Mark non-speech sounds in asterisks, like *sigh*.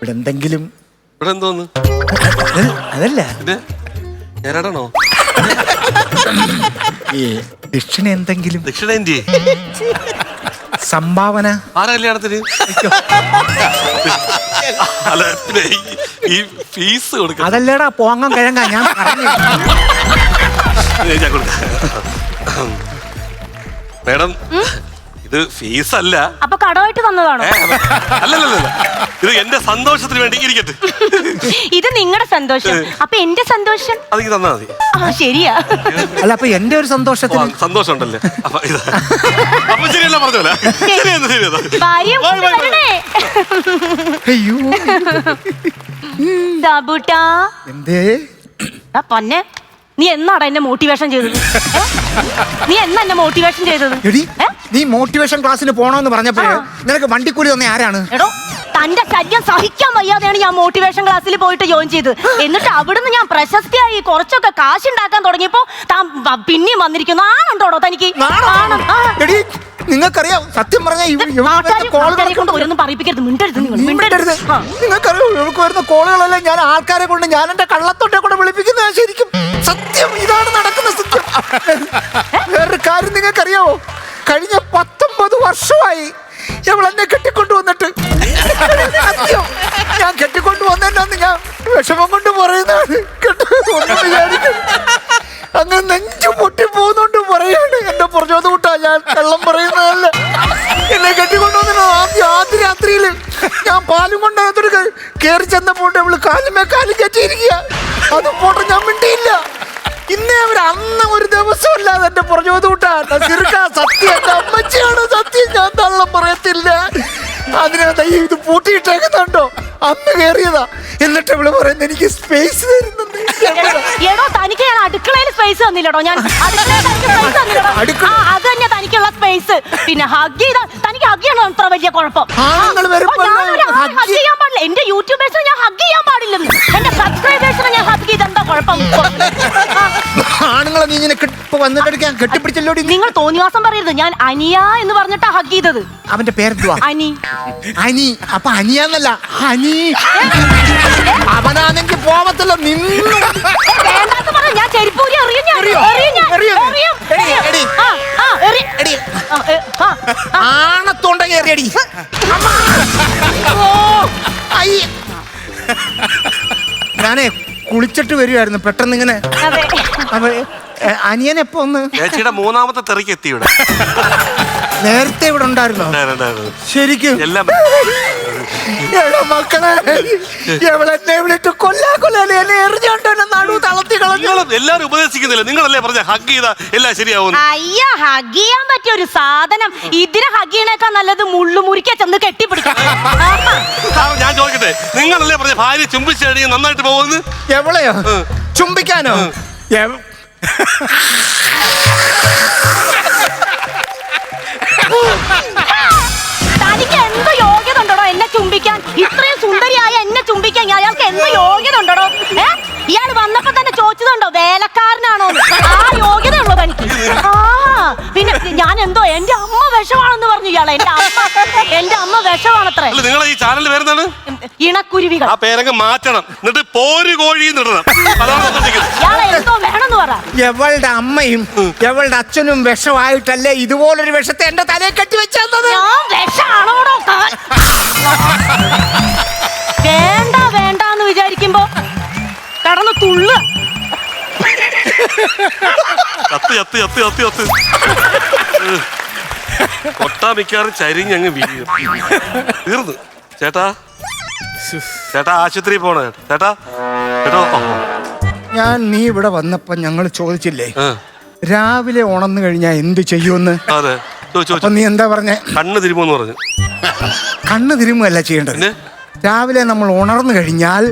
ഇവിടെ എന്തെങ്കിലും ഇവിടെ എന്തോന്ന് അതല്ല- പിന്നെ ഈ ദക്ഷിണ എന്തെങ്കിലും? ദക്ഷിണേന്ത്യ സംഭാവന? ആരാ കല്യാണത്തിന്? അല്ല പിന്നെ ഈ- ഈ ഫീസ് കൊടുക്കാം അതല്ലേടാ പോങ്ങം കിഴങ്ങ ഞാൻ പറഞ്ഞു ഞാൻ കൊടുക്കാം. മേഡം ഇത് ഫീസ് അല്ല അപ്പൊ കടമായിട്ട് തന്നതാണോ? ഏ, അല്ലല്ലല്ല ഇത് എന്റെ സന്തോഷത്തിന് വേണ്ടി ഇരിക്കട്ടെ. ഇത് നിങ്ങളുടെ സന്തോഷം. അപ്പൊ എന്റെ സന്തോഷം? അതിക്ക് തന്നാ മതി. ആ ശരിയാ. അല്ല അപ്പൊ എന്റെ ഒരു സന്തോഷത്തിന് സന്തോഷം ഉണ്ടല്ലേ അപ്പൊ ഇത്. അപ്പൊ ശരിയല്ല ശരിയെന്ന് കൊണ്ട് വരണേ. അയ്യോ. ദാബൂട്ടാ. എന്തേ? ആ പൊന്നെ. നീ എന്നാടാ എന്നെ മോട്ടിവേഷൻ ചെയ്തത്? ഏ? നീ എന്നാ എന്നെ മോട്ടിവേഷൻ ചെയ്തത്? എടി ഏ? നീ മോട്ടിവേഷൻ ക്ലാസ്സിന് പോണോന്ന് പറഞ്ഞപ്പോഴേ ആ. നിനക്ക് വണ്ടിക്കൂലി തന്നെ ആരാണ്? എടോ തന്റെ ശല്യം സഹിക്കാൻ വയ്യാതെയാണ് ഞാൻ മോട്ടിവേഷൻ ക്ലാസ്സിൽ പോയിട്ട് ജോയിൻ ചെയ്തത് എന്നിട്ട് അവിടുന്ന് ഞാൻ പ്രശസ്തിയായി കുറച്ചൊക്കെ കാശ് ഉണ്ടാക്കാൻ തുടങ്ങിയപ്പോ താൻ വ- പിന്നെയും വന്നിരിക്കുന്നു. ആണുണ്ടോടോ തനിക്ക്? ആണം. ആ. എടി നിങ്ങൾക്കറിയാം സത്യം പറഞ്ഞാൽ നാട്ടുകാരെ കൊണ്ട് ഓരോന്നും പറയിപ്പിക്കരുത്. മിണ്ടരുത് നിങ്ങൾ. മിണ്ടരുത്. ആ. നിങ്ങൾക്കറിയാം ഇവർക്ക് വരുന്ന കോളുകളെല്ലാം ഞാൻ ആൾക്കാരെ കൊണ്ട് ഞാൻ എന്റെ കള്ളത്തൊട്ടെ കൊണ്ട് വിളിപ്പിക്കുന്നത് ശരിക്കും സത്യം ഇതാണ് നടക്കുന്ന സത്യം. വേറൊരു കാര്യം നിങ്ങൾക്കറിയാവോ? കഴിഞ്ഞ പത്തൊമ്പത് വർഷമായി ഞങ്ങൾ എന്നെ കെട്ടിക്കൊണ്ടു എന്റെ പുറജോത് കൂട്ടാ ഞാൻ വെള്ളം പറയുന്നതല്ല. എന്നെ കെട്ടിക്കൊണ്ടുവന്നു ആദ്യം ആദ്യ രാത്രിയിൽ ഞാൻ പാലും കൊണ്ടകത്തൊരു കയറി ചെന്നപ്പോൾ അവൾ കാലുമേ കാലും കെട്ടിയിരിക്കുക അത് പോട്ടെ ഞാൻ മിണ്ടിയില്ല. ഇന്നേ അവർ അന്ന് ഒരു ദിവസം അല്ലാതെ എന്റെ പുറജോത് കൂട്ടാ നസീർക്ക സത്യം എന്റെ അമ്മച്ചിയാണ് സത്യം. ഞാൻ തള്ളം പറയത്തില്ല. അതിനകത്ത് ഈ ഇത് പൂട്ടിയിട്ടേക്കുന്നുണ്ടോ? അന്ന് കയറിയതാ എന്നിട്ട് ഇവൾ പറയുന്നത് എനിക്ക് സ്പേസ് തരുന്നുണ്ട്. സ്പേസ് തന്നില്ലടോ ഞാൻ. *laughs* തന്നില്ലടോ. ആ, അത് തന്നെ തനിക്കുള്ള സ്പേസ് പിന്നെ ഹഗ് ചെയ്ത തനിക്ക് ഹഗ് ചെയ്യണോ? അത്ര വലിയ കുഴപ്പം. ആണുങ്ങൾ ഹഗ് ചെയ്യാൻ പാടില്ല. എന്റെ യൂട്യൂബേഴ്സിനെ ഞാൻ ഹഗ് ചെയ്യാൻ പാടില്ലെന്ന്. എന്റെ സബ്സ്ക്രൈബേഴ്സിനെ ഞാൻ ഹഗ് ചെയ്ത് എന്താ കുഴപ്പം? *laughs* നീ ഇങ്ങനെ കെട്ടി- ഇപ്പൊ വന്നിട്ടെടുക്കാൻ കെട്ടിപ്പിടിച്ചല്ലോടി നിങ്ങൾ തോന്നിവാസം പറയരുത്. ഞാൻ അനിയ എന്ന് പറഞ്ഞിട്ടാ ഹഗ് ചെയ്തത്. അവന്റെ പേരെന്തുവാ അനി. അനി. അപ്പൊ അനിയാന്നല്ല ഹനി. അവനാണെങ്കിൽ പോവത്തില്ല നിന്നു. ഞാൻ ചെരിപ്പൂരി ഞാനേ കുളിച്ചിട്ട് വരുവായിരുന്നു പെട്ടെന്ന് ഇങ്ങനെ അനിയൻ എപ്പോ ഒന്ന് ചേച്ചിയുടെ മൂന്നാമത്തെ തെറിക്ക് എത്തി ഇവിടെ. നേരത്തെ ഇവിടെ ഉണ്ടായിരുന്നോ? ഉണ്ടായിരുന്നു, ഉണ്ടായിരുന്നു. ശരിക്കും? എല്ലാം എടാ മക്കളെ എവളെന്നെ വിളിട്ട് കൊല്ലാ കൊല്ലാലെ എന്നെ എറിഞ്ഞോണ്ട് എന്നെ നടു തളർത്തി കളഞ്ഞു. നിങ്ങൾ എല്ലാരും ഉപദേശിക്കുന്നില്ല. നിങ്ങളല്ലേ പറഞ്ഞ ഹഗ് ചെയ്താ എല്ലാം ശരിയാവും അയ്യ ഹഗ് ചെയ്യാൻ പറ്റിയ ഒരു സാധനം. ഇതിനെ ഹഗ് ചെയ്യണേക്കാൾ നല്ലത് മുള്ളു മുറിക്ക ചെന്ന് കെട്ടിപ്പിടിക്കാം. ആഹാ. ഞാൻ ചോദിക്കട്ടെ നിങ്ങളല്ലേ പറഞ്ഞ ഭാര്യ ചുംബിച്ചു നന്നായിട്ട് പോകുന്നു എവളെയോ? ചുംബിക്കാനോ? എവ- തനിക്ക് എന്ത് യോഗ്യത ഉണ്ടോ എന്നെ ചുംബിക്കാൻ? ഇത്രയും സുന്ദരിയായ എന്നെ ചുംബിക്കാൻ അയാൾക്ക് എന്ത് യോഗ്യത ഉണ്ടോ ഏ? ഇയാൾ വന്നപ്പോ തന്നെ ചോദിച്ചതുണ്ടോ? വേലക്കാരനാണോ ആ യോഗ്യത ഉള്ളത് തനിക്ക്. ആ പിന്നെ ഞാൻ എന്തോ എന്റെ അമ്മ വിഷമാണെന്ന് പറഞ്ഞു ഇയാളെ. എന്റെ അമ്മ എന്റെ അമ്മ വിഷമാണത്രേ. അല്ല നിങ്ങളെ ഈ ചാനൽ പേരെന്താണ്? ഇണക്കുരുവികൾ. ആ പേരങ്ങ് മാറ്റണം. എന്നിട്ട് പോര് കോഴി ഇടണം. അതാണ് ഉദ്ദേശിക്കുന്നത്. ഇയാളെ എന്തോ എവളുടെ അമ്മയും എവളുടെ അച്ഛനും വിഷമായിട്ടല്ലേ ഇതുപോലൊരു വിഷത്തെ എന്റെ തലയെ കെട്ടി വെച്ചത് വേണ്ട വേണ്ട എന്ന് വിചാരിക്കുമ്പോ കടന്ന് തുള്ളു. കത്ത് കത്ത് കത്ത് കത്ത് കത്ത് കൊട്ടാ മിക്കാറും ചരിഞ്ഞങ്ങ് വീഴും. തീർന്നു. ചേട്ടാ. ചേട്ടാ ആശുപത്രി പോണേ. ചേട്ടാ. ചേട്ടാ ഞാൻ നീ ഇവിടെ വന്നപ്പോ ഞങ്ങൾ ചോദിച്ചില്ലേ? രാവിലെ ഉണന്ന് കഴിഞ്ഞാൽ എന്ത് ചെയ്യുമെന്ന് അതെ. അപ്പൊ നീ എന്താ പറഞ്ഞേ? കണ്ണ് തിരുമോന്ന് പറഞ്ഞു. കണ്ണ് തിരുമ്പല്ല ചെയ്യേണ്ടത്. രാവിലെ നമ്മൾ ഉണർന്നു കഴിഞ്ഞാൽ